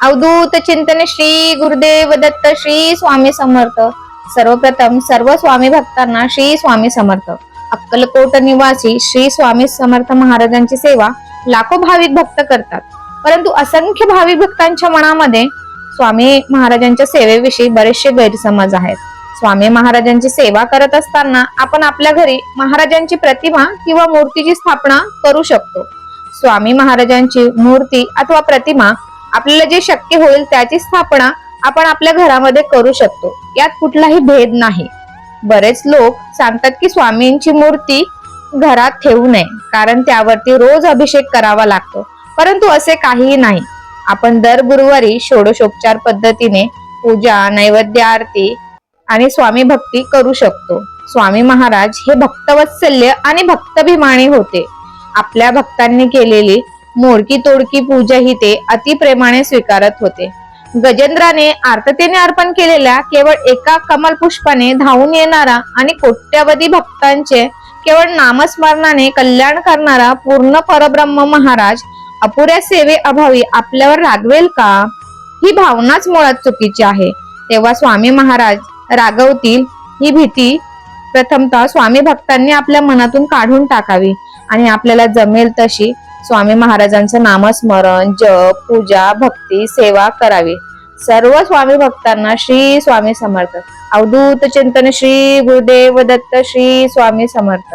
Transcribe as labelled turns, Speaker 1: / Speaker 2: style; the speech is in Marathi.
Speaker 1: अवधूत चिंतन श्री गुरुदेव दत्त श्री स्वामी समर्थ. सर्वप्रथम सर्व स्वामी भक्तांना श्री स्वामी समर्थ. अक्कलकोट निवासी श्री स्वामी समर्थ महाराजांची सेवा लाखो भाविक भक्त करतात. परंतु असंख्य भाविक भक्तांच्या मनामध्ये स्वामी महाराजांच्या सेवेविषयी बरेचसे गैरसमज आहेत. स्वामी महाराजांची सेवा करत असताना आपण आपल्या घरी महाराजांची प्रतिमा किंवा मूर्तीची स्थापना करू शकतो. स्वामी महाराजांची मूर्ती अथवा प्रतिमा आपल्याला जे शक्य होईल त्याची स्थापना आपण आपल्या घरामध्ये करू शकतो. यात कुठलाही भेद नाही. बरेच लोक सांगतात की स्वामींची मूर्ती घरात ठेवू नये कारण त्यावरती रोज अभिषेक करावा लागतो. परंतु असे काहीही नाही. आपण दर गुरुवारी षोडशोपचार पद्धतीने पूजा नैवेद्य आरती आणि स्वामी भक्ती करू शकतो. स्वामी महाराज हे भक्तवत्सल्य आणि भक्तभिमानी होते. आपल्या भक्तांनी केलेली मोडकी तोडकी पूजा ही ते अतिप्रेमाने स्वीकारत होते. गजेंद्राने आर्ततेने अर्पण केलेल्या केवळ एका कमल पुष्पाने धावून येणारा आणि कोट्यावधी भक्तांचे केवळ नामस्मरणाने कल्याण करणारा पूर्ण परब्रह्म महाराज अपुऱ्या सेवे अभावी आपल्यावर रागवेल का? ही भावनाच मुळात चुकीची आहे. तेव्हा स्वामी महाराज रागवतील ही भीती प्रथमतः स्वामी भक्तांनी आपल्या मनातून काढून टाकावी आणि आपल्याला जमेल तशी स्वामी महाराजांचं नामस्मरण जप पूजा भक्ती सेवा करावी. सर्व स्वामी भक्तांना श्री स्वामी समर्थ. अवधूत चिंतन श्री गुरुदेव दत्त श्री स्वामी समर्थ.